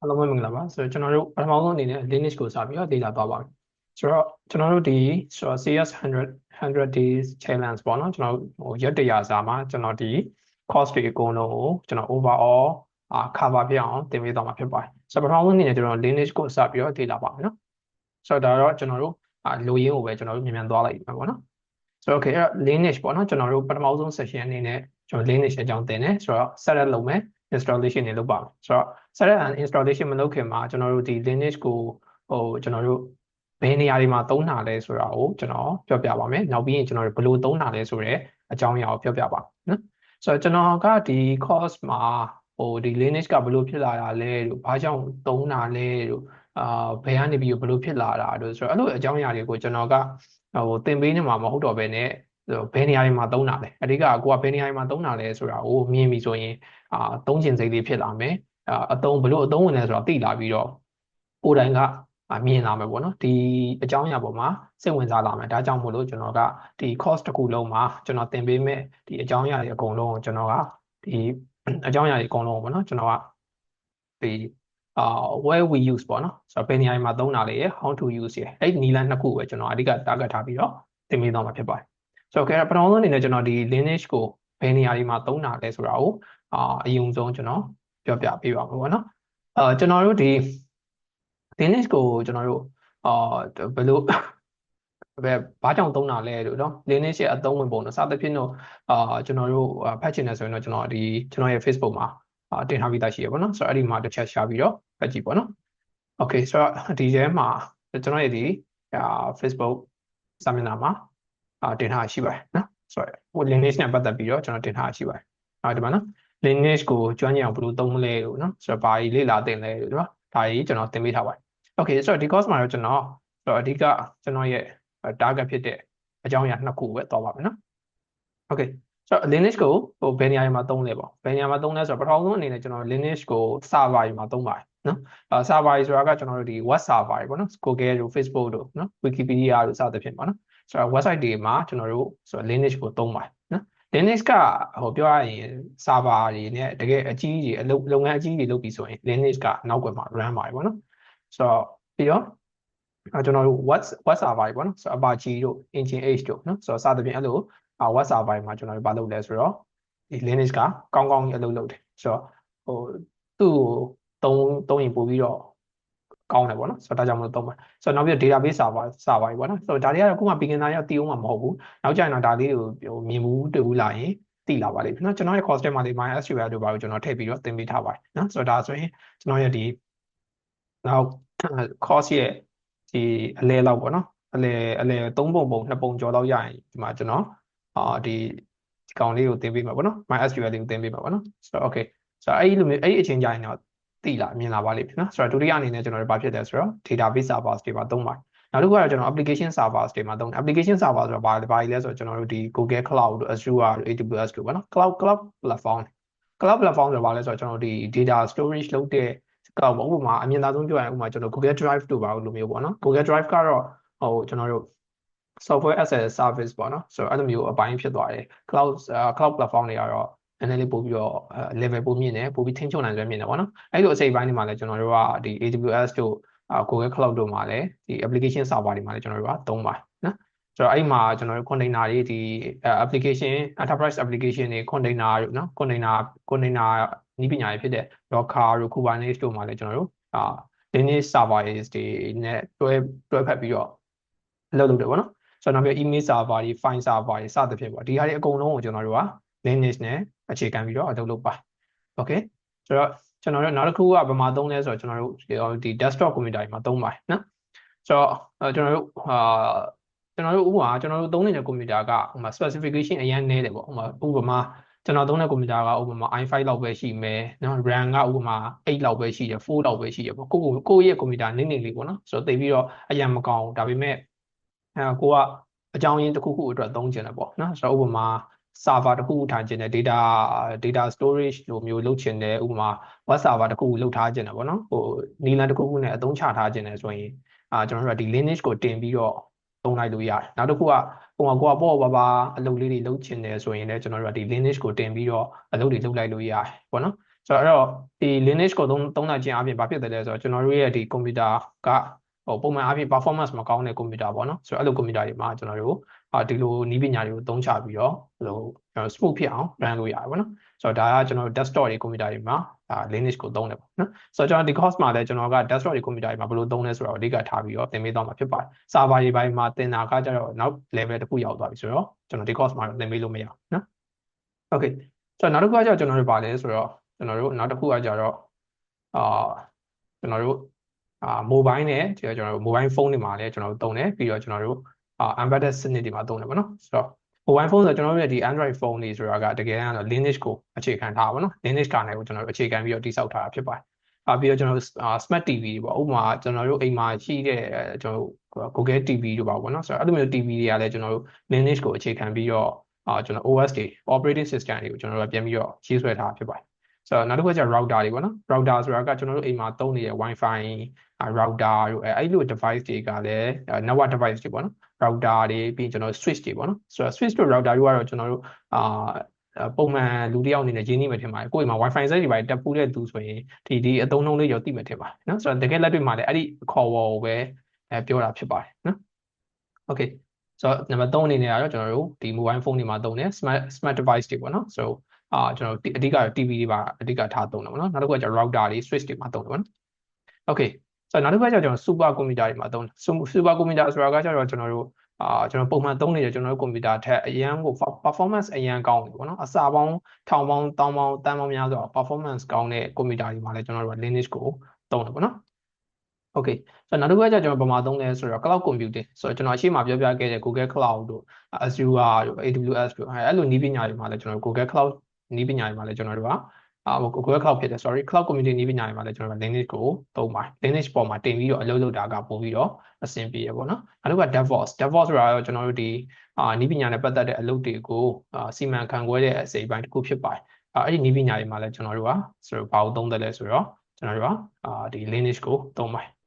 အားလုံးပဲမင်္ဂလာပါဆိုတော့ကျွန်တော်တို့ပထမဆုံးအနေနဲ့ Linux ကိုစပြီးတော့လေ့လာသွားပါမယ်ဆိုတော့ကျွန်တော်တို့ဒီဆိုတော့ CS 100 100 days challenge ပေါ့နော်ကျွန်တော်ဟိုရက်တရာစာမှာကျွန်တော်ဒီ cost တွေအကုန်လုံးကိုကျွန်တော် overall အာ cover ပြအောင်သင်ပေးသွားမှာဖြစ်ပါတယ်ဆိုတော့ပထမဆုံးအနေနဲ့ကျွန်တော် Linux ကိုစပြီးတော့လေ့လာပါမယ်နော်ဆိုတော့ဒါတော့ကျွန်တော်တို့အာလိုရင်းကိုပဲကျွန်တော်တို့မြန်မြန်သွားလိုက်ပါပေါ့နော်ဆိုတော့ okay အဲ့ Linux ပေါ့နော်ကျွန်တော်တို့ပထမဆုံး session အနေနဲ့ကျွန်တော် Linux အကြောင်းသင်တယ်ဆိုတော့ setup လုပ်မယ် installation တွေလုပ်ပါမယ်ဆိုတော့ setup and installation မလုပ်ခင်မှာကျွန်တော်တို့ဒီ Linux ကိုဟိုကျွန်တော်တို့ဘယ်နေရာတွေမှာသုံးတာလဲဆိုတာကိုကျွန်တော်ပြောပြပါမယ်နောက်ပြီးရင်ကျွန်တော်တို့ဘယ်လိုသုံးတာလဲဆိုတော့အကြောင်းအရာကိုပြောပြပါနော်ဆိုတော့ကျွန်တော်ကဒီ course မှာဟိုဒီ Linux ကဘယ်လိုဖြစ်လာတာလဲလို့ဘာကြောင့်သုံးတာလဲလို့အာဘယ်ကနေပြီးဘယ်လိုဖြစ်လာတာလို့ဆိုတော့အဲ့လိုအကြောင်းအရာတွေကိုကျွန်တော်ကဟိုသင်ပေးနေမှာမဟုတ်တော့ဘဲနဲ့ဘယ်နေရာတွေမှာသုံးတာလဲအဓိကကိုကဘယ်နေရာတွေမှာသုံးတာလဲဆိုတာကိုမြင်ပြီဆိုရင် အာသုံးကျင်စိတ်လေးဖြစ်လာမယ်အသုံးဘလို့အသုံးဝင်လဲဆိုတော့သိလာပြီးတော့ကိုယ်တိုင်ကမြင်လာမယ်ပေါ့နော်ဒီအကြောင်းအရာပေါ်မှာစိတ်ဝင်စားလာမယ်ဒါကြောင့်မို့လို့ကျွန်တော်ကဒီ course တစ်ခုလုံးမှာကျွန်တော်သင်ပေးမဲ့ဒီအကြောင်းအရာတွေအကုန်လုံးကိုကျွန်တော်ကဒီအကြောင်းအရာတွေအကုန်လုံးပေါ့နော်ကျွန်တော်ကဒီအာ where we use ပေါ့နော်ဆိုတော့ဘယ်နေရာမှာသုံးတာလဲ how to use ရအဲ့ဒီနီလန်းနှစ်ခုပဲကျွန်တော်အဓိက target ထားပြီးတော့သင်ပေးသွားမှာဖြစ်ပါတယ်ဆိုတော့ပထမဆုံးအနေနဲ့ကျွန်တော်ဒီ Linux ကိုဘယ်နေရာတွေမှာသုံးတာလဲဆိုတာကို အာအရင်ဆုံးကျွန်တော်ပြောပြပေးပါမယ်ပေါ့နော်အဲကျွန်တော်တို့ဒီ Linux ကိုကျွန်တော်တို့အာဘယ်လိုဘယ်ဘာကြောင့်သုံးတာလဲလို့နော် Linux ရဲ့အသုံးဝင်ပုံတော့စသဖြင့်တော့အာကျွန်တော်တို့ဖတ်ချင်တယ်ဆိုရင်တော့ကျွန်တော်ဒီကျွန်တော်ရဲ့ Facebook မှာအာတင်ထားပြီးသားရှိရပါတော့ဆိုတော့အဲ့ဒီမှာတစ်ချက်ရှာပြီးတော့ဖတ်ကြည့်ပေါ့နော် Okay ဆိုတော့ဒီထဲမှာကျွန်တော်ရဲ့ဒီအာ Facebook စာမျက်နှာမှာအာတင်ထားရှိပါတယ်နော်ဆိုတော့ဟို Linux နဲ့ပတ်သက်ပြီးတော့ကျွန်တော်တင်ထားရှိပါတယ်အော်ဒီမှာနော် Linux ကိုကျွမ်းကျင်အောင်ဘယ်လိုသုံးမလဲလို့နော်ဆိုတော့ဘာကြီးလေ့လာသင်လဲလို့နော်ဒါကြီးကျွန်တော်သင်ပေးထားပါတယ် Okay ဆိုတော့ဒီ course မှာတော့ကျွန်တော်ဆိုတော့အဓိကကျွန်တော်ရဲ့ target ဖြစ်တဲ့အကြောင်းအရာနှစ်ခုပဲသွားပါမယ်နော် Okay ဆိုတော့ Linux ကိုဟိုဘယ်နေရာမှာသုံးလဲပေါ့ဘယ်နေရာမှာသုံးလဲဆိုတော့ပထမဆုံးအနေနဲ့ကျွန်တော် Linux ကို server တွေမှာသုံးပါတယ်နော်အဲ server တွေဆိုတာကကျွန်တော်တို့ဒီ web server တွေပေါ့နော် Google တို့ Facebook တို့နော် Wikipedia တို့စသဖြင့်ပေါ့နော်ဆိုတော့ website တွေမှာကျွန်တော်တို့ဆိုတော့ Linux ကိုသုံးပါတယ်နော် Linux ကဟိုပြောရရင် server တွေနဲ့တကယ်အကြီးကြီးအလုပ်လုပ်ငန်းအကြီးကြီးလုပ်ပြီးဆိုရင် Linux ကနောက်ွယ်မှာ run ပါတယ်ပေါ့နော်ဆိုတော့ပြီးတော့အဲကျွန်တော်တို့ web web server တွေပေါ့နော်ဆိုတော့ Apache တို့ Engine H တို့နော်ဆိုတော့စသဖြင့်အဲ့လို web server မှာကျွန်တော်တို့ဘာလုပ်လဲဆိုတော့ဒီ Linux ကကောင်းကောင်းကြီးအလုပ်လုပ်တယ်ဆိုတော့ဟိုသူ့ကိုသုံးသုံးရင်ပို့ပြီးတော့ ကောင်းတယ်ပေါ့နော်ဆိုတော့ဒါကြောင့်မလို့သုံးပါဆိုတော့နောက်ပြီးတော့ database server server ပေါ့နော်ဆိုတော့ဒါတွေကတော့ခုမှ beginner ရောက်တည်အောင်မှာမဟုတ်ဘူးနောက်ကျရင်တော့ဒါလေးကိုဟိုမြင်ဘူးတွေ့ဘူးလာရင်သိလာပါလိမ့်မယ်နော်ကျွန်တော်ရဲ့ course ထဲမှာလေး MySQL တို့ဘာလို့ကျွန်တော်ထည့်ပြီးတော့သင်ပေးထားပါတယ်နော်ဆိုတော့ဒါဆိုရင်ကျွန်တော်ရဲ့ဒီနောက် course ရဲ့ဒီအလဲလောက်ပေါ့နော်အလဲအလဲ၃ပုံပုံ၂ပုံကျော်လောက်ရရင်ဒီမှာကျွန်တော်အာဒီဒီကောင်လေးကိုသင်ပေးမှာပေါ့နော် MySQL လေးကိုသင်ပေးမှာပေါ့နော်ဆိုတော့ okay ဆိုတော့အဲ့ဒီလိုမျိုးအဲ့ဒီအချိန်ကြရင်တော့ သိလာမြင်လာပါလိမ့်မယ်နော်ဆိုတော့ဒုတိယအနေနဲ့ကျွန်တော်တို့ဘာဖြစ်လဲဆိုတော့ database servers တွေမှာသုံးပါတယ်နောက်တစ်ခုကတော့ကျွန်တော် application servers တွေမှာသုံးတယ် application server ဆိုတော့ဘာလဲဘာလဲဆိုတော့ကျွန်တော်တို့ဒီ Google Cloud တို့ Azure တို့ AWS တို့ပေါ့နော် cloud cloud platform cloud platform ဆိုတော့ဘာလဲဆိုတော့ကျွန်တော်ဒီ data storage လုပ်တဲ့ cloud ပေါ့ဥပမာအမြင်သာဆုံးပြောရရင်ဥပမာကျွန်တော် Google Drive တို့ဘာလို့မျိုးပေါ့နော် Google Drive ကတော့ဟိုကျွန်တော်တို့ software as a service ပေါ့နော်ဆိုတော့အဲ့လိုမျိုးအပိုင်းဖြစ်သွားတယ် cloud cloud platform တွေကတော့ နည်းနည်းလေးပို့ပြီးတော့ level ပို့မြင့်တယ်ပို့ပြီးထိန်းချုပ်နိုင်စွမ်းမြင့်တယ်ပေါ့နော်အဲ့လိုအစိပ်ပိုင်းတွေမှာလည်းကျွန်တော်တို့ကဒီ AWS တို့ Google Cloud တို့မှာလည်းဒီ application server တွေမှာလည်းကျွန်တော်တို့ကသုံးပါတယ်နော်ဆိုတော့အဲ့မှာကျွန်တော်တို့ container တွေဒီ application enterprise application တွေ container တို့နော် container container နည်းပညာတွေဖြစ်တဲ့ Docker တို့ Kubernetes တို့မှာလည်းကျွန်တော်တို့အာ Linux servers တွေနဲ့တွဲတွဲဖက်ပြီးတော့လုပ်လုပ်တယ်ပေါ့နော်ဆိုတော့နောက်ပြီး email server တွေ file server တွေစသဖြင့်ပေါ့ဒီဟာတွေအကုန်လုံးကိုကျွန်တော်တို့က Linux နဲ့အခြေခံပြီးတော့အလုပ်လုပ်ပါ Okay ဆိုတော့ကျွန်တော်တို့နောက်တစ်ခုကဗမာသုံးလဲဆိုတော့ကျွန်တော်တို့ဒီ desktop computer တွေမှာသုံးပါတယ်နော်ဆိုတော့ကျွန်တော်တို့အာကျွန်တော်တို့ဥပမာကျွန်တော်တို့သုံးနေတဲ့ computer ကဟိုမှာ specification အရင်နည်းတယ်ပေါ့ဟိုမှာဥပမာကျွန်တော်သုံးတဲ့ computer ကဥပမာ i5 လောက်ပဲရှိမယ်နော် RAM ကဥပမာ8လောက်ပဲရှိတယ်4လောက်ပဲရှိတယ်ပေါ့ကိုကိုကိုရဲ့ computer နည်းနည်းလေးပေါ့နော်ဆိုတော့သိပြီးတော့အရင်မကောင်းဘူးဒါပေမဲ့အဲကိုကအကြောင်းရင်းတစ်ခုခုအတွက်သုံးကျင်တယ်ပေါ့နော်ဆိုတော့ဥပမာ server တစ်ခုထားခြင်းနဲ့ data data storage လိုမျိုးလုပ်ခြင်းနဲ့ဥပမာ web server တစ်ခုလုပ်ထားခြင်းနဲ့ပေါ့နော်ဟိုနီလန်တစ်ခုခုနဲ့အသုံးချထားခြင်းနဲ့ဆိုရင်အာကျွန်တော်တို့ကဒီ Linux ကိုတင်ပြီးတော့သုံးလိုက်လို့ရတယ်နောက်တစ်ခုကဟိုမှာကိုကပေါ့ပါပါအလုပ်လေးတွေလုပ်ခြင်းတယ်ဆိုရင်လည်းကျွန်တော်တို့ကဒီ Linux ကိုတင်ပြီးတော့အလုပ်တွေလုပ်လိုက်လို့ရတယ်ပေါ့နော်ဆိုတော့အဲ့တော့ဒီ Linux ကိုသုံးသုံးနိုင်ခြင်းအပြင်ဘာဖြစ်တယ်လဲဆိုတော့ကျွန်တော်တို့ရဲ့ဒီ computer က ဟိုပုံမှန်အပြင် performance မကောင်းတဲ့ computer ပေါ့နော်ဆိုတော့အဲ့လို computer တွေမှာကျွန်တော်တို့အာဒီလိုနည်းပညာတွေကိုသုံးချပြီးတော့ဟိုကျွန်တော် smooth ဖြစ်အောင် run လို့ရတယ်ပေါ့နော်ဆိုတော့ဒါကကျွန်တော်တို့ desktop တွေ computer တွေမှာအာ Linux ကိုသုံးတယ်ပေါ့နော်ဆိုတော့ကျွန်တော်ဒီ course မှာလည်းကျွန်တော်က desktop တွေ computer တွေမှာဘယ်လိုသုံးလဲဆိုတော့အဓိကထားပြီးတော့သင်ပေးသွားမှာဖြစ်ပါတယ် server တွေပိုင်းမှာသင်တာကကျတော့နောက် level တစ်ခုရောက်သွားပြီဆိုတော့ကျွန်တော်ဒီ course မှာသင်ပေးလို့မရဘူးနော် okay ဆိုတော့နောက်တစ်ခုကကျတော့ကျွန်တော်တို့ပါလဲဆိုတော့ကျွန်တော်တို့နောက်တစ်ခုကကျတော့အာကျွန်တော်တို့ အာ mobile နဲ့ကျွန်တော်တို့ mobile phone တွေမှာလည်းကျွန်တော်တို့သုံးတယ်ပြီးတော့ကျွန်တော်တို့အာ embedded စနစ်တွေမှာသုံးတယ်ပေါ့နော်ဆိုတော့ mobile phone ဆိုတော့ကျွန်တော်တို့ရဲ့ဒီ Android phone တွေဆိုတာကတကယ်ကတော့ Linux ကိုအခြေခံထားပါဘောနော် Linux ကနယ်ကိုကျွန်တော်တို့အခြေခံပြီးတော့တိစောက်ထားတာဖြစ်ပါတယ်။အာပြီးတော့ကျွန်တော်တို့ smart TV တွေပေါ့ဥပမာကျွန်တော်တို့အိမ်မှာရှိတဲ့ကျွန်တော်တို့ Google TV တို့ပါဘောနော်ဆိုတော့အဲ့လိုမျိုး TV တွေကလည်းကျွန်တော်တို့ Linux ကိုအခြေခံပြီးတော့အာကျွန်တော် OS တွေ operating system တွေကိုကျွန်တော်တို့ပြန်ပြီးတော့ရေးဆွဲထားဖြစ်ပါတယ်။ ဆိုတော့နောက်တစ်ခုကကျ router တွေပေါ့နော် router ဆိုတာကကျွန်တော်တို့အိမ်မှာသုံးနေတဲ့ Wi-Fi router တို့အဲအဲ့လို device တွေကလည်း network device တွေပေါ့နော် router တွေပြီးကျွန်တော် switch တွေပေါ့နော်ဆိုတော့ switch တို့ router တို့ကတော့ကျွန်တော်တို့အာပုံမှန်လူတယောက်အနေနဲ့ရင်းနှီးမှထင်ပါတယ်ကိုယ်အိမ်မှာ wifi စိတ်တွေပါတက်ပူးတဲ့သူဆိုရင်ဒီဒီအသုံးနှုန်းလေးရောသိမှထင်ပါတယ်နော်ဆိုတော့တကယ်လက်တွေ့မှာလည်းအဲ့ဒီခေါ်ဝေါ်ကိုပဲအဲပြောတာဖြစ်ပါတယ်နော် okay ဆိုတော့နံပါတ်3အနေနဲ့ကတော့ကျွန်တော်တို့ဒီ mobile phone တွေမှာသုံးတယ် smart smart device တွေပေါ့နော်ဆိုတော့ အာကျွန်တော်အဓိက TV တွေပါအဓိကထားသုံးတယ်ပေါ့နော်နောက်တစ်ခုကကျ router တွေ switch တွေမှာသုံးတယ်ပေါ့နော် okay ဆိုတော့နောက်တစ်ခါကျကျွန်တော် super computer တွေမှာသုံး super computer ဆိုတာကကျတော့ကျွန်တော်တို့အာကျွန်တော်ပုံမှန်သုံးနေတဲ့ကျွန်တော်တို့ computer ထက်အရန်ကို performance အရန်ကောင်းတယ်ပေါ့နော်အစာပေါင်းထောင်ပေါင်းတောင်းပေါင်းတန်းပေါင်းများစွာ performance ကောင်းတဲ့ computer တွေမှာလည်းကျွန်တော်တို့က Linux ကိုသုံးတယ်ပေါ့နော် Okay ဆိုတော့နောက်တစ်ခုကကျွန်တော်ပမာသုံးလဲဆိုတော့ cloud computing ဆိုတော့ကျွန်တော်အရှိမပြောပြခဲ့တဲ့ Google Cloud တို့ Azure တို့ AWS တို့အဲ့လိုနည်းပညာတွေမှာလည်းကျွန်တော် Google Cloud နည်းပညာတွေမှာလည်းကျွန်တော်တို့ကအာ Google Cloud ဖြစ်တယ် sorry Cloud Computing နည်းပညာတွေမှာလည်းကျွန်တော်တို့ Linux ကိုသုံးပါတယ် Linux ပေါ်မှာတင်ပြီးတော့အလုပ်လုပ်တာကပို့ပြီးတော့အဆင်ပြေရပေါ့နော်နောက်တစ်ခုက DevOps DevOps ဆိုတာတော့ကျွန်တော်တို့ဒီအာနည်းပညာနဲ့ပတ်သက်တဲ့အလုပ်တွေကိုအာစီမံခန့်ခွဲတဲ့အစိပ်ပိုင်းတစ်ခုဖြစ်ပါတယ်အာအဲ့ဒီနည်းပညာတွေမှာလည်းကျွန်တော်တို့ကဆိုတော့ဘာလို့သုံးတယ်လဲဆိုတော့ကျွန်တော်တို့ကအာဒီ Linux ကိုသုံးပါတယ်